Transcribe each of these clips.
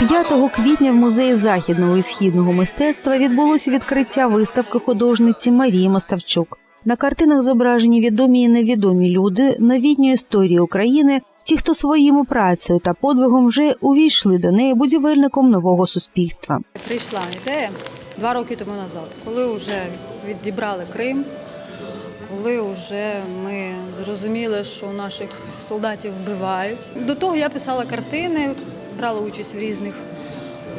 хата 5 квітня в музеї західного і східного мистецтва відбулося відкриття виставки художниці Марії Моставчук. На картинах зображені відомі і невідомі люди новітньої історії України, ті, хто своїми працею та подвигом вже увійшли до неї будівельником нового суспільства. Прийшла ідея два роки тому назад, коли вже відібрали Крим, коли вже ми зрозуміли, що наших солдатів вбивають. До того я писала картини, брала участь в різних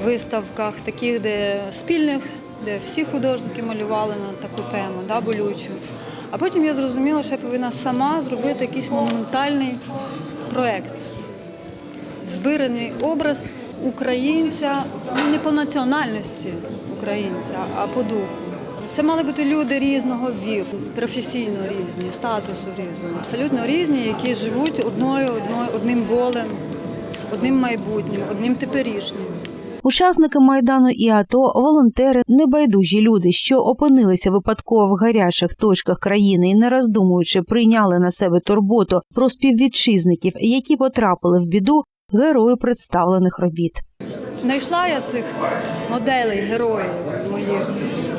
виставках, таких, де спільних, де всі художники малювали на таку тему, да, болючу. А потім я зрозуміла, що я повинна сама зробити якийсь монументальний проєкт збираний образ українця ну, не по національності українця, а по духу. Це мали бути люди різного віку, професійно різні, статусу різного, абсолютно різні, які живуть одною, одною одним болем, одним майбутнім, одним теперішнім. Учасники майдану і АТО, волонтери, небайдужі люди, що опинилися випадково в гарячих точках країни і не роздумуючи прийняли на себе турботу про співвітчизників, які потрапили в біду, герої представлених робіт. Знайшла я цих моделей, героїв моїх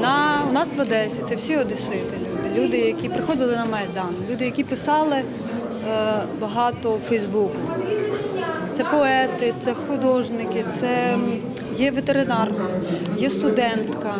на у нас в Одесі. Це всі одесити. Люди, люди, які приходили на майдан, люди, які писали е, багато в Фейсбуку. Це поети, це художники, це є ветеринар, є студентка,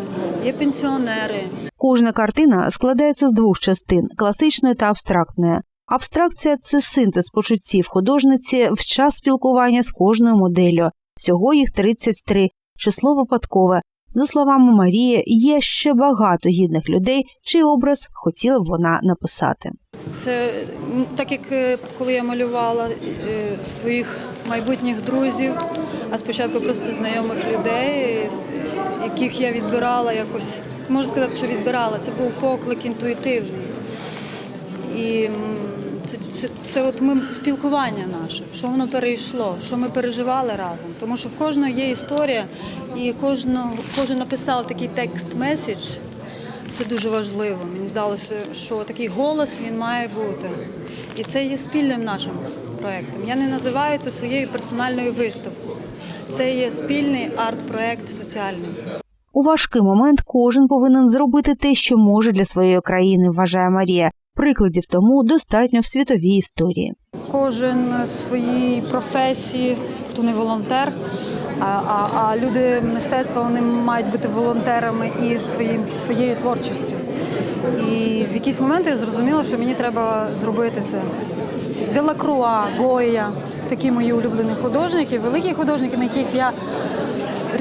є пенсіонери. Кожна картина складається з двох частин класичної та абстрактної. Абстракція це синтез почуттів художниці в час спілкування з кожною моделлю. Всього їх 33, число випадкове. За словами Марії, є ще багато гідних людей, чий образ хотіла б вона написати. Це так як е, коли я малювала е, своїх майбутніх друзів, а спочатку просто знайомих людей, е, яких я відбирала якось, можу сказати, що відбирала. Це був поклик інтуїтивний. І це, це, це от ми спілкування наше, що воно перейшло, що ми переживали разом. Тому що в кожного є історія, і кожного, кожен написав такий текст-меседж. Це дуже важливо. Мені здалося, що такий голос він має бути. І це є спільним нашим проєктом. Я не називаю це своєю персональною виставкою. Це є спільний арт-проєкт соціальний. У важкий момент кожен повинен зробити те, що може для своєї країни, вважає Марія. Прикладів тому достатньо в світовій історії. Кожен в своїй професії, хто не волонтер, а, а, а люди мистецтва вони мають бути волонтерами і своїм, своєю творчістю. І в якийсь момент я зрозуміла, що мені треба зробити це. Делакруа, Гоя, такі мої улюблені художники, великі художники, на яких я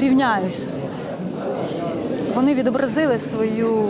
рівняюсь. Вони відобразили свою,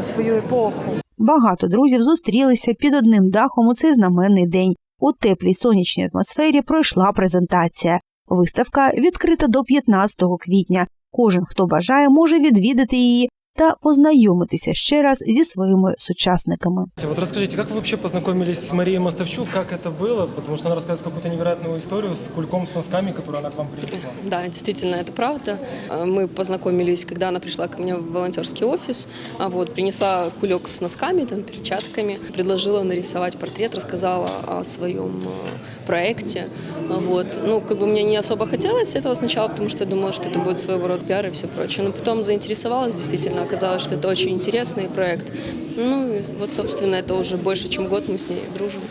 свою епоху. Багато друзів зустрілися під одним дахом у цей знаменний день. У теплій сонячній атмосфері пройшла презентація. Виставка відкрита до 15 квітня. Кожен, хто бажає, може відвідати її та познайомитися ще раз зі своїми сучасниками. Вот расскажите, как вы вообще познакомились с Марией Мостовчук, как это было? Потому что она рассказывает какую-то невероятную историю с кульком с носками, которую она к вам принесла. Да, действительно, это правда. А, Мы познакомились, когда она пришла ко мне в волонтерский офис. А Вот, принесла кулек с носками, там, перчатками, предложила нарисовать портрет, рассказала о своем э, проекте. А Вот. Ну, как бы мне не особо хотелось этого сначала, потому что я думала, что это будет своего рода пиар и все прочее. Но потом заинтересовалась, действительно, оказалось, что это очень интересный проект. Ну, и вот, собственно, это уже больше, чем год мы с ней дружим.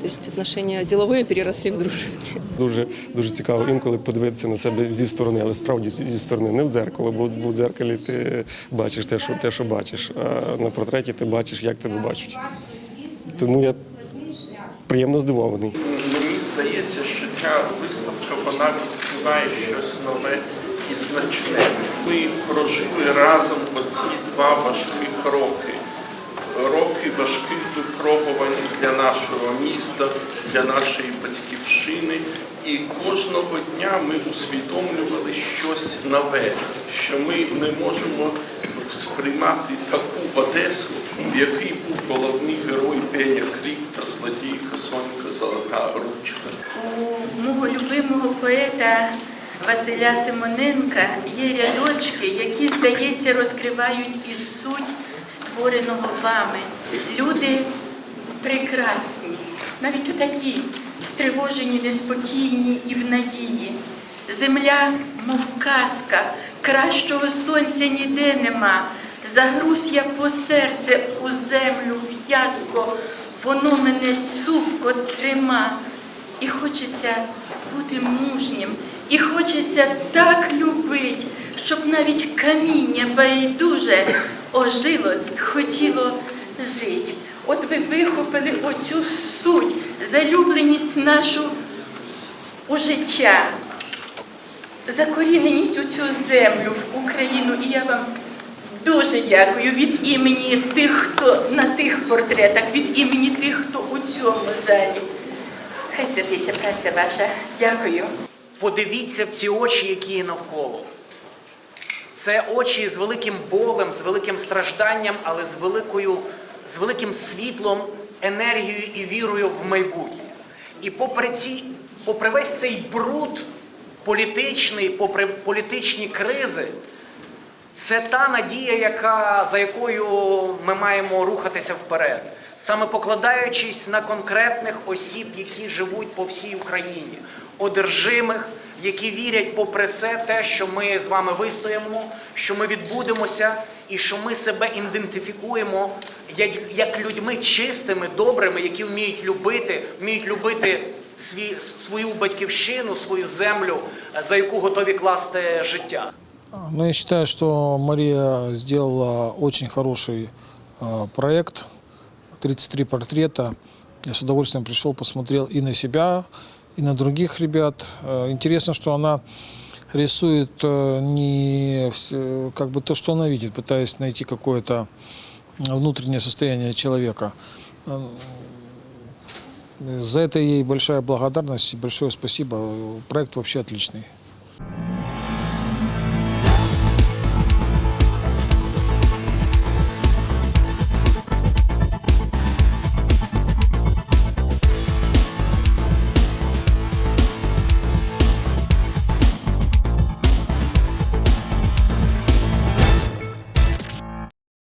То есть отношения деловые переросли в дружеские. Дуже дуже цікаво інколи подивитися на себе зі сторони, але справді зі зі сторони, не в дзеркало, бо, бо в дзеркалі ти бачиш те, що те, що бачиш. А на портреті ти бачиш, як тебе бачать. Тому я приємно здивований. Мені здається, що ця виставка вона відкриває щось нове і значне. Ми прожили разом оці два важких роки. Роки важких випробувань для нашого міста, для нашої батьківщини. І кожного дня ми усвідомлювали щось нове, що ми не можемо сприймати таку Одесу, в якій був головний герой Пеня Кріп та злодійка Сонька Золота Ручка. У мого любимого поета Василя Симоненка є рядочки, які, здається, розкривають і суть створеного вами. Люди прекрасні, навіть такі стривожені, неспокійні і в надії. Земля, мов казка, кращого сонця ніде нема. Загруз я по серце у землю в'язко, воно мене цупко трима. І хочеться бути мужнім, і хочеться так любить, щоб навіть каміння байдуже ожило, хотіло жить. От ви вихопили оцю суть, залюбленість нашу у життя, закоріненість у цю землю, в Україну. І я вам дуже дякую від імені тих, хто на тих портретах, від імені тих, хто у цьому залі. Хай святиться праця ваша. Дякую. Подивіться в ці очі, які є навколо. Це очі з великим болем, з великим стражданням, але з, великою, з великим світлом, енергією і вірою в майбутнє. І попри, ці, попри весь цей бруд політичний, попри політичні кризи, це та надія, яка, за якою ми маємо рухатися вперед, саме покладаючись на конкретних осіб, які живуть по всій Україні, одержимих, які вірять попри все те, що ми з вами вистоїмо, що ми відбудемося, і що ми себе ідентифікуємо як, як людьми чистими, добрими, які вміють любити, вміють любити свій, свою батьківщину, свою землю, за яку готові класти життя. Ну, я считаю, что Мария сделала очень хороший э, проект. 33 портрета. Я с удовольствием пришел, посмотрел и на себя, и на других ребят. Э, интересно, что она рисует э, не вс- как бы то, что она видит, пытаясь найти какое-то внутреннее состояние человека. Э, За это ей большая благодарность и большое спасибо. Проект вообще отличный.